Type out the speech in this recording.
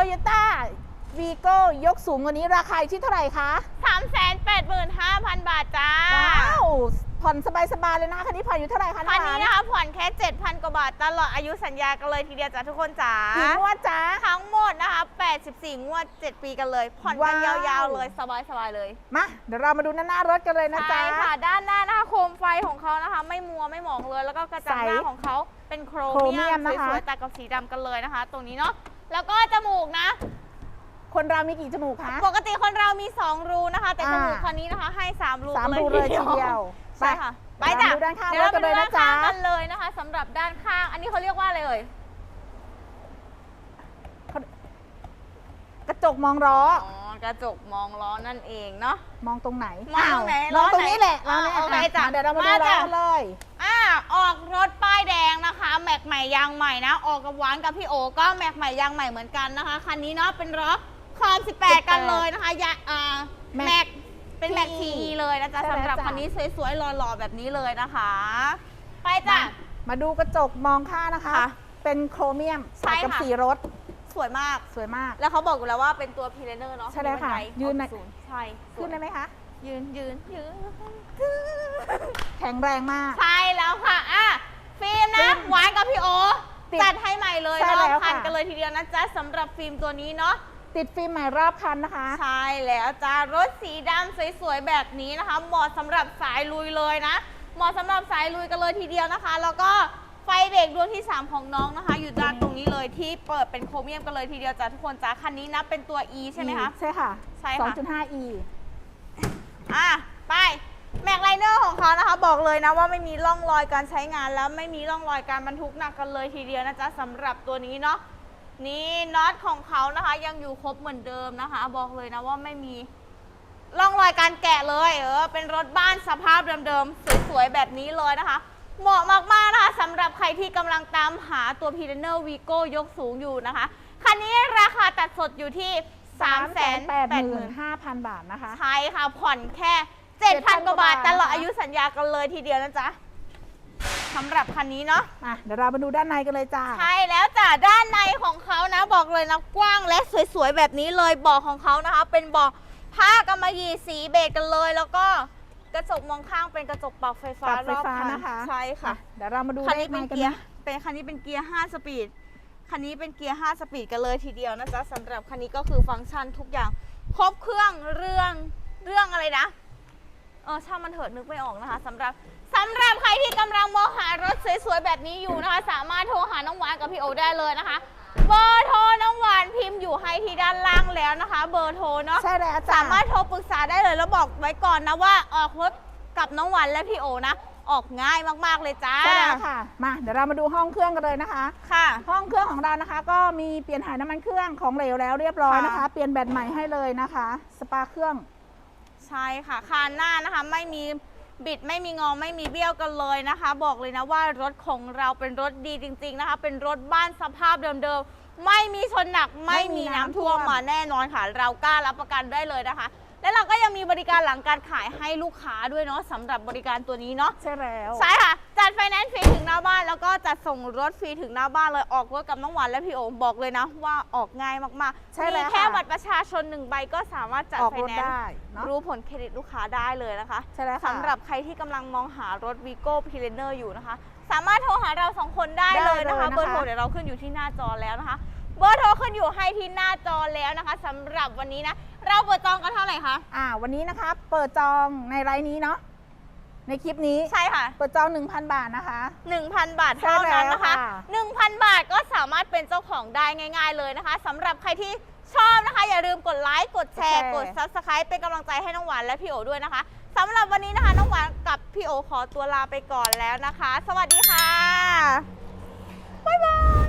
Toyota v ีโก้ยกสูงกว่านี้ราคาอยู่ที่เท่าไหร่คะ 385,000 บาทจ้า ว้าว ผ่อนสบายๆเลยนะคันนี้ผ่อนอยู่เท่าไหร่คะคันนี้ำหวา นะคะผ่อนแค่ 7,000 กว่าบาท ตลอดอายุสัญญากันเลยทีเดียวจ้ะทุกคนจ๋ากี่งวดจ๊ะ ทั้งหมดนะคะ 84 งวด 7 ปีกันเลย ผ่อนกันว้าว ยาวๆเลยสบายๆเลย มาเดี๋ยวเรามาดูหน้าหน้ารถกันเลยนะจ๊ะ ใช่ค่ะด้านหน้านะคะโคมไฟของเขานะคะ ไม่มัวไม่หมองเลย แล้วก็กระจังหน้าใสของเขาเป็นโครโครเมีเมียยมมนะคะ สวยๆตัดกับสีดำกันเลยนะคะ ตรงนี้เนาะ แล้วก็จมูกนะ คนเรามีกี่จมูกคะ ปกติคนเรามี 2 รูนะคะ แต่จมูกอ่าคันนี้นะคะ ให้ 3 รูสามรูเลยทีเดียวใช่ค่ะไปไปจ้ะดูด้านข้างเดี๋ยวเรารถกัไปนดูเลยด้านะนข้างจ๊ะกันเลยนะคะสำหรับด้านข้าง อันนี้เขาเรียกว่าอะไรเอ่ย กระจกมองล้ออ๋อ กระจกมองล้อนั่นเองเนาะ มองตรงไหนมองตรงไหนาวมองตรงนี้แหละล้อไหนมองโอเคนี่ยจ้ะเดี๋ยวเรามาดูมาล้จ้ะอเลย อ่าออก ใหม่ยางใหม่นะ ออกกับหวานกับพี่โอก็แม็กใหม่ยางใหม่เหมือนกันนะคะ คันนี้เนาะเป็นรถคอม18 กันเลยนะคะยาอ่าแม็กแม็กเป็นแม็ก TE ทีเลยนะจ๊ะใช่แล้วสำหรับจ้ะ คันนี้สวยๆหล่อๆแบบนี้เลยนะคะ ไปจ้ะมามาดูกระจกมองข้างนะคะ ค่ะเป็นโครเมียมใช่ตัดกับค่ะ สีรถสวยมาก สวยมาก แล้วเขาบอกอยู่แล้วว่าเป็นตัวพีเรเนอร์เนาะใช่แล้วค่ะมีบัไดยืนอในอกศูนย์ใช่ขึ้นได้ไหมคะ ยืนยืนยืน แข็งแรงมาก ใช่แล้วค่ะ อะ ฟิล์ม ฟิ นะ ล์ม หวานกับพี่โอติดจัดให้ใหม่เลยใช่รแล้อบวคันค่ะ กันเลยทีเดียวนะจ๊ะสำหรับฟิล์มตัวนี้เนาะ ติดฟิล์มใหม่รอบคันนะคะ ใช่แล้วจ้ารถสีดำสวยๆแบบนี้นะคะ เหมาะสำหรับสายลุยเลยนะ เหมาะสำหรับสายลุยกันเลยทีเดียวนะคะ แล้วก็ไฟเบรกดวงที่ 3 ของน้องนะคะ อยู่ด้าตรงนี้เลยที่เปิดเป็นโครเมียมกันเลยทีเดียวจ้าทุกคนจ้าคันนี้นะเป็นตัว E ใช่ไหมคะ ใช่ค่ะ ใช่ค่ะ 2.5e อะ ไป แม็กไลเนอร์ของเขานะคะบอกเลยนะว่าไม่มีร่องรอยการใช้งานแล้วไม่มีร่องรอยการบรรทุกหนักกันเลยทีเดียวนะจ๊ะสำหรับตัวนี้เนาะนี่น็อตของเขานะคะยังอยู่ครบเหมือนเดิมนะคะ บอกเลยนะว่าไม่มีร่องรอยการแกะเลยเออเป็นรถบ้านสภาพเดิมๆสวยๆแบบนี้เลยนะคะ เหมาะมากๆนะคะสำหรับใครที่กำลังตามหาตัว p i r e n e r Vigo ยกสูงอยู่นะคะคันนี้ราคาตัดสดอยู่ที่ 3 8 5 0 0 0 385,000 บาทนะคะ ใช่ค่ะผ่อนแค่ 7,000 กว่าบาทตลอดอายุสัญญากันเลยทีเดียวนะจ๊ะสำหรับคันนี้เนาะอะเดี๋ยวเรามาดูด้านในกันเลยจ้า ใช่แล้วจ้ะด้านในของเขานะบอกเลยนะกว้างและสวยๆแบบนี้เลยเบอกของเขานะคะ เป็นเบอกผ้ากำมะหยี่สีเบจกันเลย แล้วก็กระจกมองข้างเป็นกระจกปรับไฟฟ้าปรับไฟรอบฟ้าคันนะคะ ใช่ค่ะ เดี๋ยวเรามาดูคันเลนี้ขเป็ในนกันเกียนะร์เป็นคันนี้เป็นเกียร์ 5 สปีด คันนี้เป็นเกียร์ 5 สปีดกันเลยทีเดียวนะจ๊ะสำหรับคันนี้ก็คือฟังก์ชันทุกอย่าง ครบเครื่องเรื่องเรื่องอะไรนะ เออช่างมันเถิดนึกไม่ออกนะคะสำหรับสำหรับใครที่กำลังมองหารถสวยๆแบบนี้อยู่นะคะ สามารถโทรหาน้องหวานกับพี่โอได้เลยนะคะ เบอร์โทรน้องหวานพิมพ์อยู่ให้ที่ด้านล่างแล้วนะคะ เบอร์โทรเนาะใช่แล้วจ้าสามารถโทรปรึกษาได้เลยแล้วบอกไว้ก่อนนะว่าออกรถกับน้องหวานและพี่โอนะออกง่ายมากๆเลยจ้าใช่แล้วค่ะ มาเดี๋ยวเรามาดูห้องเครื่องกันเลยนะคะ ค่ะ ห้องเครื่องของเรานะคะ ก็มีเปลี่ยนถ่ายน้ำมันเครื่องของเหลวแล้วเรียบร้อยนะคะค่ะเปลี่ยนแบตใหม่ให้เลยนะคะ สปาเครื่อง ใช่ค่ะ คานหน้านะคะไม่มีบิดไม่มีงอไม่มีเบี้ยวกันเลยนะคะ บอกเลยนะว่ารถของเราเป็นรถดีจริง ๆนะคะ เป็นรถบ้านสภาพเดิมๆไม่มีชนหนักไม่มีน้ำท่วมมาแน่นอนค่ะ เรากล้ารับประกันได้เลยนะคะ และเราก็ยังมีบริการหลังการขายให้ลูกค้าด้วยเนาะสำหรับบริการตัวนี้เนาะ ใช่แล้ว ใช่ค่ะ จัดไฟแนนซ์ฟรี จัดส่งรถฟรีถึงหน้าบ้านเลยออกรถกับน้องหวานและพี่โอมบอกเลยนะว่าออกง่ายมากๆใช่แล้วมีแค่ค่ะบัตรประชาชนหนึ่งใบก็สามารถจัดออกไฟรถแนนซ์ได้เนาะรู้ผลเครดิตลูกค้าได้เลยนะคะ ใช่แล้วค่ะ สำหรับใครที่กำลังมองหารถ Vigo p i r e n e r อยู่นะคะ สามารถโทรหาเราสองคนได้ได้เลยนะคะเลยนะคะ เบอร์โทรเดี๋ยวเราขึ้นอยู่ที่หน้าจอแล้วนะคะ เบอร์โทรขึ้นอยู่ให้ที่หน้าจอแล้วนะคะสำหรับวันนี้นะ เราเปิดจองกันเท่าไหร่คะ อ่าวันนี้นะคะเปิดจองในไลน์นี้เนาะ ในคลิปนี้ใช่ค่ะ เปิดจอง1,000 บาทนะคะ 1,000 บาทเท่านั้นนะคะใช่แล้วค่ะ1,000 บาทก็สามารถเป็นเจ้าของได้ง่าย ๆ เลยนะคะสำหรับใครที่ชอบนะคะ อย่าลืมกดไลค์กดแชร์แชร์กด Subscribe เป็นกำลังใจให้น้องหวานและพี่โอด้วยนะคะสำหรับวันนี้นะคะ น้องหวานกับพี่โอขอตัวลาไปก่อนแล้วนะคะ สวัสดีค่ะ บ๊ายบาย